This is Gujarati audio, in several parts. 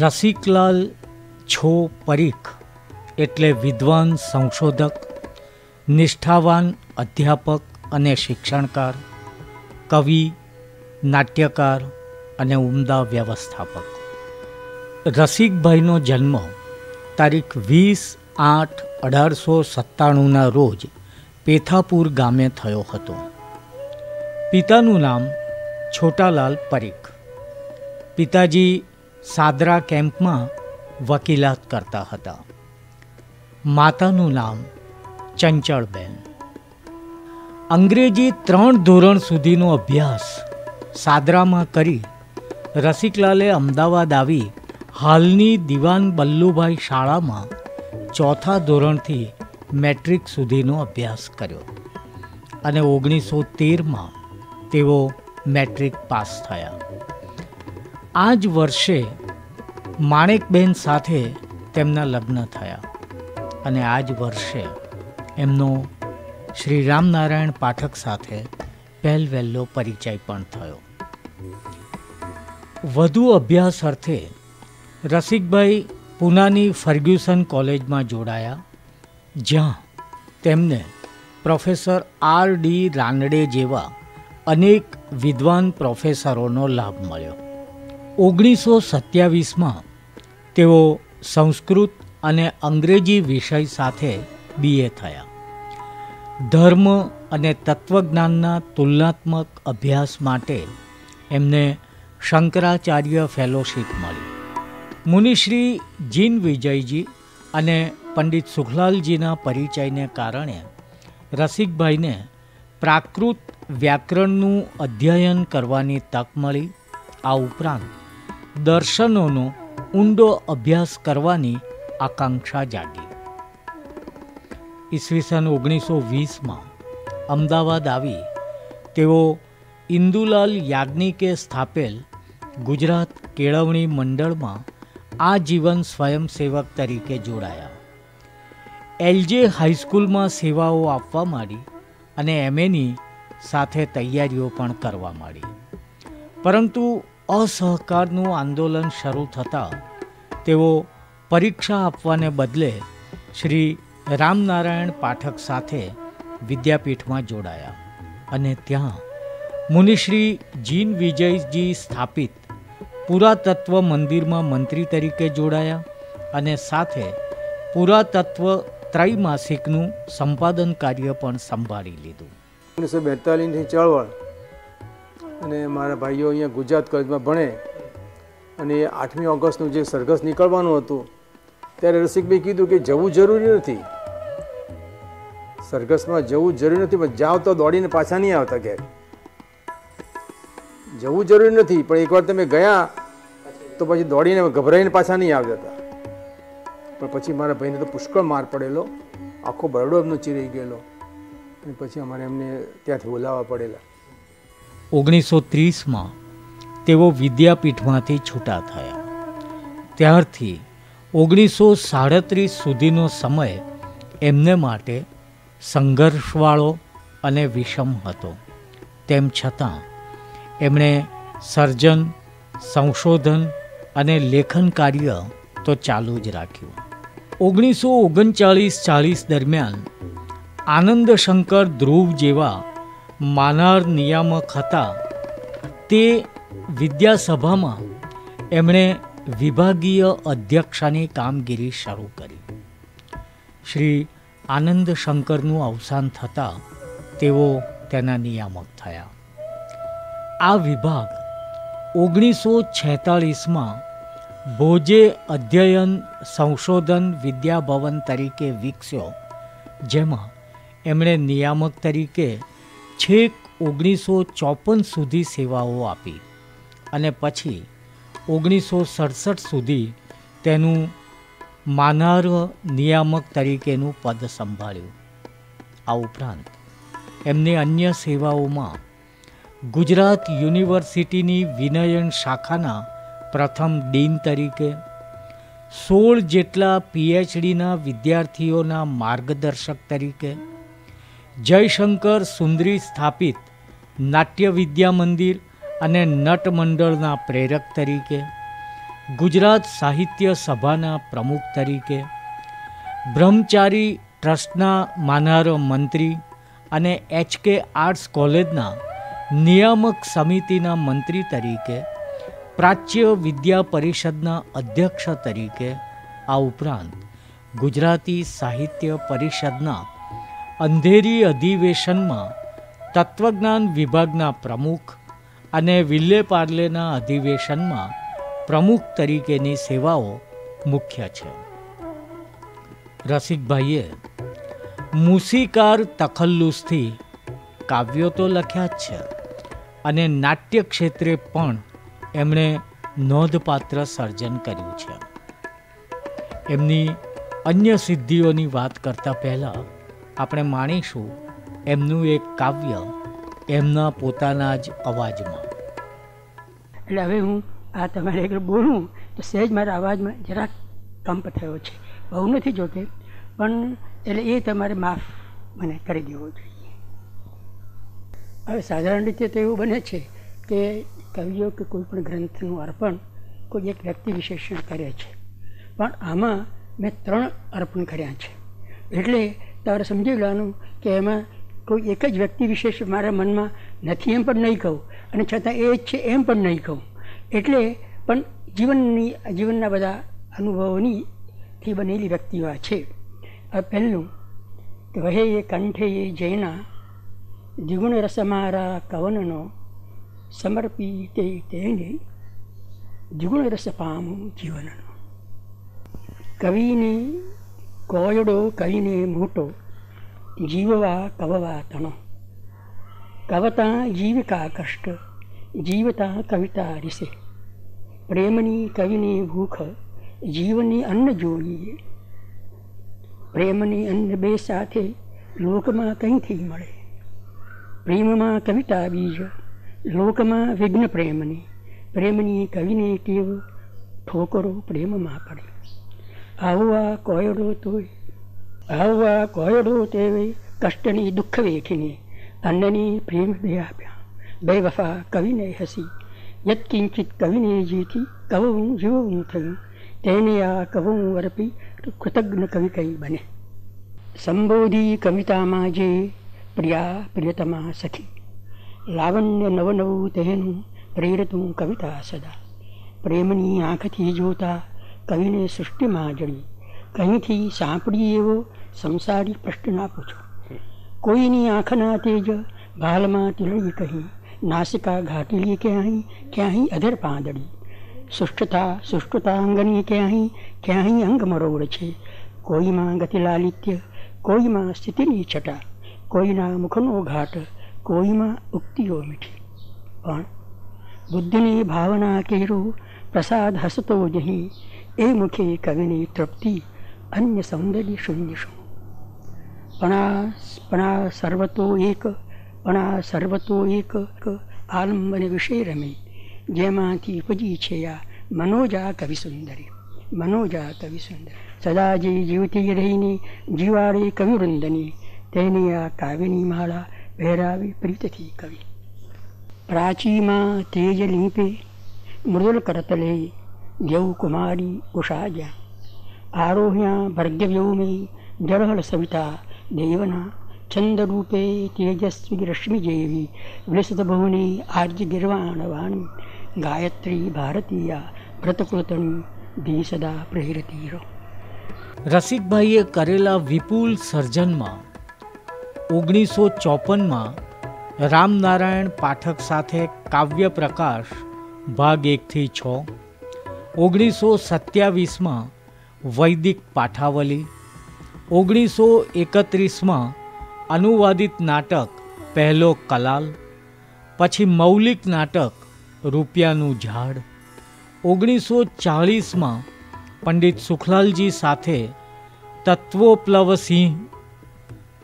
રસિકલાલ છો પરીખ એટલે વિદ્વાન, સંશોધક, નિષ્ઠાવાન અધ્યાપક અને શિક્ષણકાર, કવિ, નાટ્યકાર અને ઉમદા વ્યવસ્થાપક. રસિકભાઈનો જન્મ તારીખ વીસ આઠ અઢારસો સત્તાણુંના રોજ પેથાપુર ગામે થયો હતો. પિતાનું નામ છોટાલાલ પરીખ. પિતાજી સાદરા કેમ્પમાં વકીલાત કરતા હતા. માતાનું નામ ચંચળબેન. અંગ્રેજી ત્રણ ધોરણ સુધીનો અભ્યાસ સાદરામાં કરી રસિકલાલે અમદાવાદ આવી હાલની દિવાન બલ્લુભાઈ શાળામાં ચોથા ધોરણથી મેટ્રિક સુધીનો અભ્યાસ કર્યો અને ઓગણીસો તેરમાં તેઓ મેટ્રિક પાસ થયા. આ જ વર્ષે માણેકબેન સાથે તેમના લગ્ન થયા અને આ જ વર્ષે એમનો શ્રી રામનારાયણ પાઠક સાથે પહેલવહેલો પરિચય પણ થયો. વધુ અભ્યાસ અર્થે રસિકભાઈ પૂનાની ફર્ગ્યુસન કોલેજમાં જોડાયા, જ્યાં તેમને પ્રોફેસર આર ડી રાનડે જેવા અનેક વિદ્વાન પ્રોફેસરોનો લાભ મળ્યો. ઓગણીસો સત્યાવીસમાં તેઓ સંસ્કૃત અને અંગ્રેજી વિષય સાથે બીએ થયા. ધર્મ અને તત્વજ્ઞાનના તુલનાત્મક અભ્યાસ માટે એમને શંકરાચાર્ય ફેલોશિપ મળી મુનિશ્રી જીન વિજયજી અને પંડિત સુખલાલજીના પરિચયને કારણે રસિકભાઈને પ્રાકૃત વ્યાકરણનું અધ્યયન કરવાની તક મળી. આ ઉપરાંત દર્શનોનો ઊંડો અભ્યાસ કરવાની આકાંક્ષા જાગી. ઈસવીસન ઓગણીસો વીસમાં અમદાવાદ આવી તેઓ ઇન્દુલાલ યાજ્ઞિકે સ્થાપેલ ગુજરાત કેળવણી મંડળમાં આજીવન સ્વયંસેવક તરીકે જોડાયા. એલજે હાઈસ્કૂલમાં સેવાઓ આપવા માંડી અને એમએની સાથે તૈયારીઓ પણ કરવા માંડી. પરંતુ અસહકારનું આંદોલન શરૂ થતાં તેઓ પરીક્ષા આપવાને બદલે શ્રી રામનારાયણ પાઠક સાથે વિદ્યાપીઠમાં જોડાયા અને ત્યાં મુનિશ્રી જીન વિજયજી સ્થાપિત પુરાતત્વ મંદિરમાં મંત્રી તરીકે જોડાયા અને સાથે પુરાતત્વ ત્રૈમાસિકનું સંપાદન કાર્ય પણ સંભાળી લીધું. ઓગણીસો બેતાલીસની ચળવળ અને મારા ભાઈઓ અહીંયા ગુજરાત કોલેજમાં ભણે અને આઠમી ઓગસ્ટનું જે સરઘસ નીકળવાનું હતું, ત્યારે રસિકભાઈ કીધું કે જવું જરૂરી નથી. સરઘસમાં જવું જરૂરી નથી, પણ જાઓ તો દોડીને પાછા નહીં આવતા ઘેર. જવું જરૂરી નથી, પણ એકવાર તમે ગયા તો પછી દોડીને ગભરાઈને પાછા નહીં આવી હતા પણ પછી મારા ભાઈને તો પુષ્કળ માર પડેલો, આખો બરડો એમનો ચીરી ગયેલો. અને પછી અમારે એમને ત્યાંથી બોલાવવા પડેલા. ઓગણીસો ત્રીસમાં તેઓ વિદ્યાપીઠમાંથી છૂટા થયા. ત્યારથી ઓગણીસો સાડત્રીસ સુધીનો સમય એમને માટે સંઘર્ષવાળો અને વિષમ હતો. તેમ છતાં, એમણે સર્જન, સંશોધન અને લેખન કાર્ય તો ચાલુ જ રાખ્યું. ઓગણીસો ઓગણચાળીસ ચાળીસ દરમિયાન આનંદ શંકર ધ્રુવ જેવા માનાર નિયામક હતા. તે વિદ્યાસભામાં એમણે વિભાગીય અધ્યક્ષાની કામગીરી શરૂ કરી. શ્રી આનંદ શંકરનું અવસાન થતાં તેઓ તેના નિયામક થયા. આ વિભાગ ઓગણીસો છેતાળીસમાં ભોજે અધ્યયન સંશોધન વિદ્યાભવન તરીકે વિકસ્યો, જેમાં એમણે નિયામક તરીકે છેક ઓગણીસો ચોપન સુધી સેવાઓ આપી અને પછી ઓગણીસો સડસઠ સુધી તેનું માનાર નિયામક તરીકેનું પદ સંભાળ્યું. આ ઉપરાંત એમની અન્ય સેવાઓમાં ગુજરાત યુનિવર્સિટીની વિનયન શાખાના પ્રથમ ડીન તરીકે સોળ જેટલા પીએચડીના વિદ્યાર્થીઓના માર્ગદર્શક તરીકે જયશંકર સુંદરી સ્થાપિત નાટ્ય વિદ્યા મંદિર અને નટ મંડળના પ્રેરક તરીકે, ગુજરાત સાહિત્ય સભાના પ્રમુખ તરીકે, બ્રહ્મચારી ટ્રસ્ટના માનહારો મંત્રી અને એચકે આર્ટ્સ કોલેજના નિયામક સમિતિના મંત્રી તરીકે, પ્રાચ્ય વિદ્યા પરિષદના અધ્યક્ષ તરીકે, આ ઉપરાંત ગુજરાતી સાહિત્ય પરિષદના અંધેરી અધિવેશનમાં તત્વજ્ઞાન વિભાગના પ્રમુખ અને વિલ્લે પાર્લેના અધિવેશનમાં પ્રમુખ તરીકેની સેવાઓ મુખ્ય છે. રસિકભાઈએ, મુસીકાર તખલ્લુસથી કાવ્યો તો લખ્યા જ છે અને નાટ્ય ક્ષેત્રે પણ એમણે નોંધપાત્ર સર્જન કર્યું છે. એમની અન્ય સિદ્ધિઓની વાત કરતાં પહેલાં આપણે માણીશું એમનું એક કાવ્ય એમના પોતાના જ અવાજમાં. એટલે હવે હું આ તમારે આગળ બોલું તો સહેજ મારા અવાજમાં જરાક કંપ થયો છે. બહુ નથી જોતે પણ એટલે એ તમારે માફ મને કરી દેવો જોઈએ. હવે સાધારણ રીતે તો એવું બને છે કે કવિઓ કે કોઈ પણ ગ્રંથનું અર્પણ કોઈ એક વ્યક્તિ વિશેષણ કરે છે. પણ આમાં મેં ત્રણ અર્પણ કર્યા છે. એટલે તમારે સમજી લેવાનું કે એમાં કોઈ એક જ વ્યક્તિ વિશેષ મારા મનમાં નથી એમ પણ નહીં કહું. અને છતાં એ જ છે એમ પણ નહીં કહું. એટલે પણ જીવનની, જીવનના બધા અનુભવોની થી બનેલી વ્યક્તિઓ આ છે. આ પહેલું કે વહે એ કંઠે એ જૈના દ્વિગુણ રસ મારા કવનનો સમર્પી તેને દ્વિગુણ રસ પામું જીવનનો. કવિને કોયડો કહીને મોટો, જીવવા કવવા તણો. કવતા જીવિકા કષ્ટ, જીવતા કવિતા રીસે. પ્રેમની કવિને ભૂખ જીવની અન્ન જોઈએ પ્રેમની અન્ન બે સાથે લોકમાં કંઈથી મળે? પ્રેમમાં કવિતા બીજ, લોકમાં વિઘ્ન પ્રેમની. પ્રેમની કવિને ટેવ ઠોકરો પ્રેમમાં પડે? આવવા કોયડો તોય, આવવા કોયડો તેવી કષ્ટની દુઃખ વેઠીને અન્નની પ્રેમ બે આપ્યા. બે વફા કવિને હસી યત્કિંચિત કવિને જીતી કવું જીવવું થયું, તેને આ કવું અર્પી કૃતજ્ઞ કવિ કઈ બને. સંબોધી કવિતામાં જે પ્રિયા પ્રિયતમા સખી, લાવણ્ય નવનવું તેનું પ્રેરતું કવિતા સદા. પ્રેમની આંખથી જોતા કવિને સૃષ્ટિમાં જડી કહીંથી સાંપડી એવો સંસારી પ્રશ્ન ના પૂછો. કોઈની આંખના તેજ ભાલમાં તિલડી કહી, નાસિકા ઘાટીલી ક્યાંય ક્યાંય અધર પાંદડી. સુષ્ઠતા સુષ્ઠતા અંગની ક્યાંય ક્યાંય અંગ મરોડ છે. કોઈમાં ગતિ લાલિત્ય, કોઈમાં સ્થિતિની છટા. કોઈના મુખનો ઘાટ, કોઈમાં ઉક્તિઓ મીઠી. પણ બુદ્ધિની ભાવના કેરું પ્રસાદ હસતો જહીં એ મુખે કવિની તૃપ્તિ અન્ય સૌંદર્ય શૂન્ય શું પણ પણ આ સર્વતો એક પણ આ સર્વતો એક આલંબન વિષય રમે. જેમાંથી ઉપજી છે આ મનોજા કવિ સુંદરી, મનોજા કવિ સુંદર. સદા જે જીવતી રહીને જીવાડે કવિવૃંદની તેની આ કાવ્યની માળા પહેરાવી પ્રીતથી કવિ. પ્રાચીમાં તેજ લીપે, મૃદુલ કરતલે આરોહ્યા ભર્ગ્યવ્યોમે જળહળ સવિતા દેવના છંદરૂપે તેજસ્વી રશ્મિ જેવી વિલસત ભુવની આર્ય ગિર્વાણવાણી ગાયત્રી ભારતીયા વ્રતકૃતણી ધી સદા રસિકભાઈએ કરેલા વિપુલ સર્જનમાં ઓગણીસો ચોપનમાં રામનારાયણ પાઠક સાથે કાવ્ય પ્રકાશ ભાગ એકથી છ ઓગણીસો સત્યાવીસમાં વૈદિક પાઠાવલી ઓગણીસો એકત્રીસમાં અનુવાદિત નાટક પહેલો કલાલ, પછી મૌલિક નાટક રૂપિયાનું ઝાડ ઓગણીસો ચાળીસમાં પંડિત સુખલાલજી સાથે તત્વોપ્લવસિંહ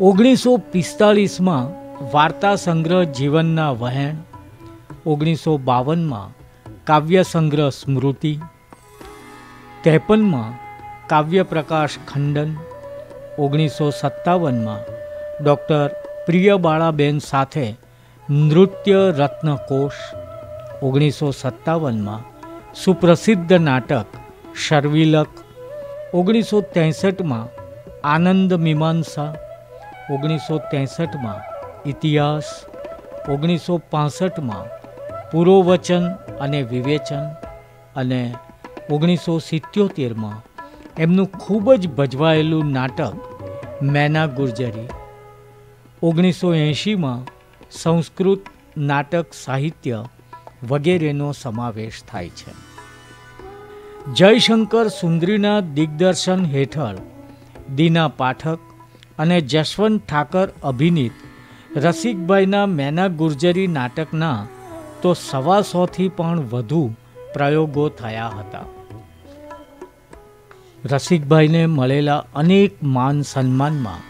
ઓગણીસો પિસ્તાળીસમાં વાર્તા સંગ્રહ જીવનના વહેણ ઓગણીસો બાવનમાં કાવ્ય સંગ્રહ સ્મૃતિ, ત્રેપનમાં કાવ્ય પ્રકાશ ખંડન, ઓગણીસો સત્તાવનમાં ડૉક્ટર પ્રિયબાળાબેન સાથે નૃત્ય રત્નકોશ, ઓગણીસો સત્તાવનમાં સુપ્રસિદ્ધ નાટક શર્વિલક, ઓગણીસો ત્રેસઠમાં આનંદ મીમાંસા, ઓગણીસો ત્રેસઠમાં ઇતિહાસ, ઓગણીસો પાસઠમાં પુરોવચન અને વિવેચન અને ઓગણીસો સિત્યોતેરમાં એમનું ખૂબ જ ભજવાયેલું નાટક મેના ગુર્જરી. ઓગણીસો એંશીમાં સંસ્કૃત નાટક સાહિત્ય વગેરેનો સમાવેશ થાય છે. જયશંકર સુંદરીના દિગ્દર્શન હેઠળ દીના પાઠક અને જશવંત ઠાકર અભિનીત રસિકભાઈના મેના ગુર્જરી નાટકના તો સવાસોથી પણ વધુ પ્રયોગો થયા હતા. રસિકભાઈને મળેલા અનેક માન સન્માનમાં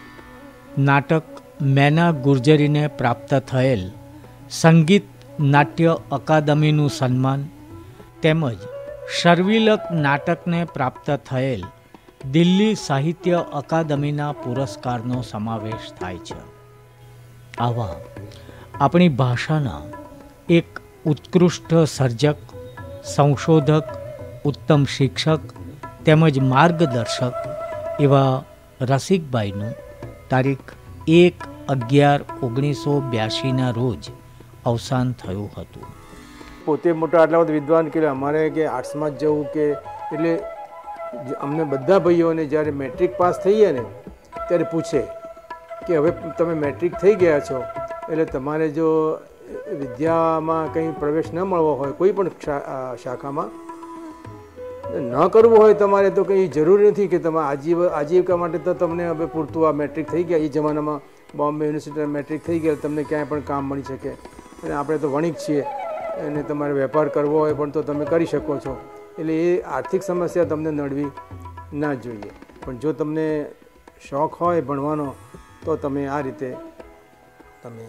નાટક મેના ગુર્જરીને પ્રાપ્ત થયેલ સંગીત નાટ્ય અકાદમીનું સન્માન તેમજ શર્વિલક નાટકને પ્રાપ્ત થયેલ દિલ્હી સાહિત્ય અકાદમીના પુરસ્કારનો સમાવેશ થાય છે. આવા આપણી ભાષાના એક ઉત્કૃષ્ટ સર્જક, સંશોધક, ઉત્તમ શિક્ષક તેમજ માર્ગદર્શક એવા રસિકભાઈનું તારીખ એક અગિયાર ઓગણીસો બ્યાસીના રોજ અવસાન થયું હતું. પોતે મોટા આટલા બધા વિદ્વાન કે અમારે કે આર્ટ્સમાં જ જવું કે એટલે અમને બધા ભાઈઓને જ્યારે મેટ્રિક પાસ થઈએ ને, ત્યારે પૂછે કે હવે તમે મેટ્રિક થઈ ગયા છો, એટલે તમારે જો વિદ્યામાં કંઈ પ્રવેશ ન મળવો હોય, કોઈ પણ શાખામાં ન કરવું હોય તમારે તો કંઈ જરૂરી નથી કે તમે આજીવ, આજીવિકા માટે તો તમને હવે પૂરતું આ મેટ્રિક થઈ ગયા. એ જમાનામાં બોમ્બે યુનિવર્સિટી મેટ્રિક થઈ ગયા, તમને ક્યાંય પણ કામ મળી શકે. અને આપણે તો વણિક છીએ અને તમારે વેપાર કરવો હોય પણ તો તમે કરી શકો છો. એટલે એ આર્થિક સમસ્યા તમને નડવી ના જોઈએ. પણ જો તમને શોખ હોય ભણવાનો, તો તમે આ રીતે તમે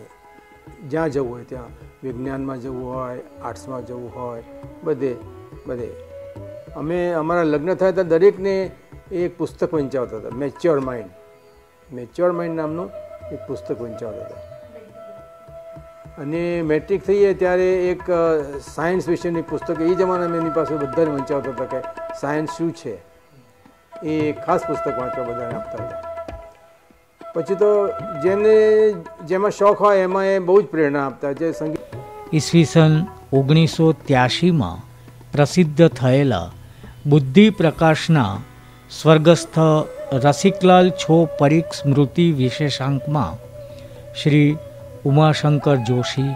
જ્યાં જવું હોય ત્યાં. વિજ્ઞાનમાં જવું હોય, આર્ટ્સમાં જવું હોય, બધે બધે. અમે, અમારા લગ્ન થયા હતા દરેકને એક પુસ્તક વંચાવતા હતા. મેચ્યોર માઇન્ડ મેચ્યોર માઇન્ડ નામનું એક પુસ્તક વંચાવતા હતા. અને મેટ્રિક થઈએ ત્યારે એક સાયન્સ વિશેની પુસ્તક એ જમાનામાં એની પાસે બધાને વંચાવતા હતા કે સાયન્સ શું છે? એ ખાસ પુસ્તક વાંચવા બધાને આપતા હતા. પછી તો જેને જેમાં શોખ હોય એમાં એ બહુ જ પ્રેરણા આપતા જે સંગીત ઈસવીસન ઓગણીસો ત્યાસીમાં પ્રસિદ્ધ થયેલા બુદ્ધિ પ્રકાશના સ્વર્ગસ્થ રસિકલાલ છો પરીખ સ્મૃતિ વિશેષાંકમાં શ્રી ઉમાશંકર જોશી,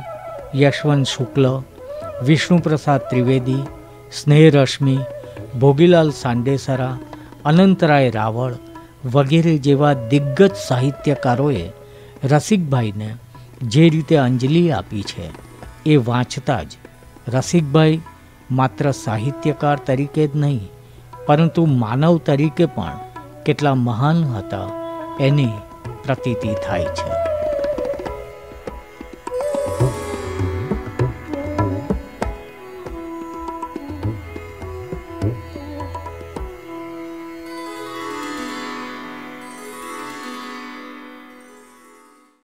યશવંત શુક્લ, વિષ્ણુપ્રસાદ ત્રિવેદી, સ્નેહરશ્મિ, ભોગીલાલ સાંડેસરા, અનંતરાય રાવળ વગેરે જેવા દિગ્ગજ સાહિત્યકારોએ રસિકભાઈને જે રીતે અંજલિ આપી છે, એ વાંચતા જ રસિકભાઈ માત્ર સાહિત્યકાર તરીકે જ નહીં, પરંતુ માનવ તરીકે પણ કેટલા મહાન હતા એની પ્રતીતિ થાય છે.